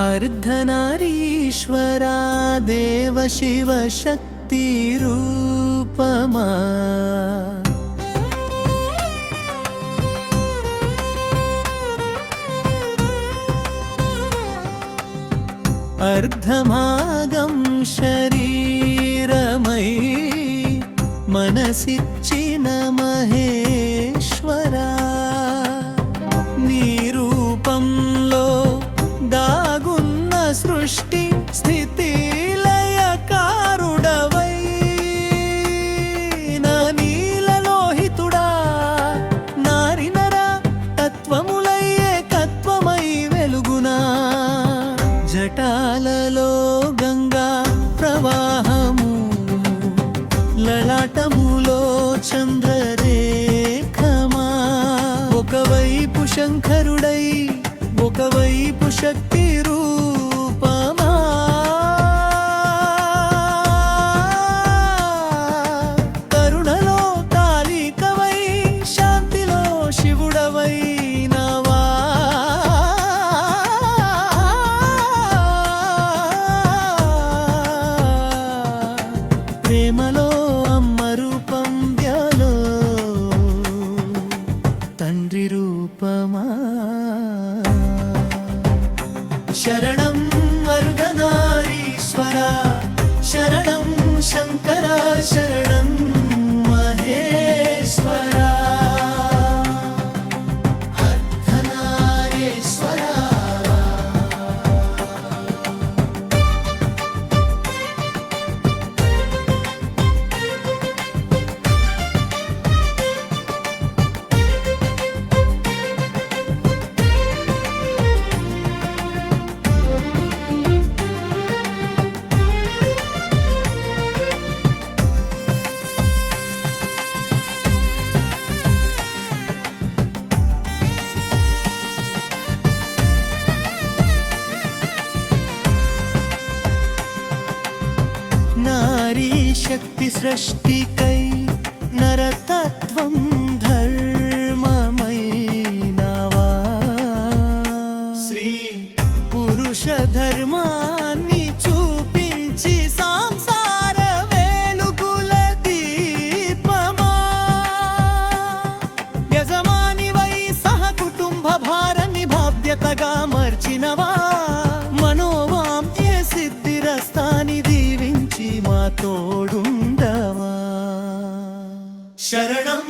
अर्धनारीश्वरा देव शिव शक्तिरूपमा। अर्धमागं शरीरमयि मनसि चि महे అలలో గంగా ప్రవాహము లలాటములో చంద్రరేఖమా. ఒకవైపు శంకరుడై ఒకవైపు శక్తి రూ తండ్రి రూపమా? శరణం అరుగనారీశ్వర శరణం శంకర శరణం శక్తి సృష్టికై నరతత్వం ధర్మమైనవా శ్రీ పురుష ధర్మాన్ని చూపించి సంసార వేలుగుల దీపమా యజమానివై సహ కుటుంబ భారాన్ని బాధ్యతగా మర్చినవా തോടുണ്ടവാ ശരണം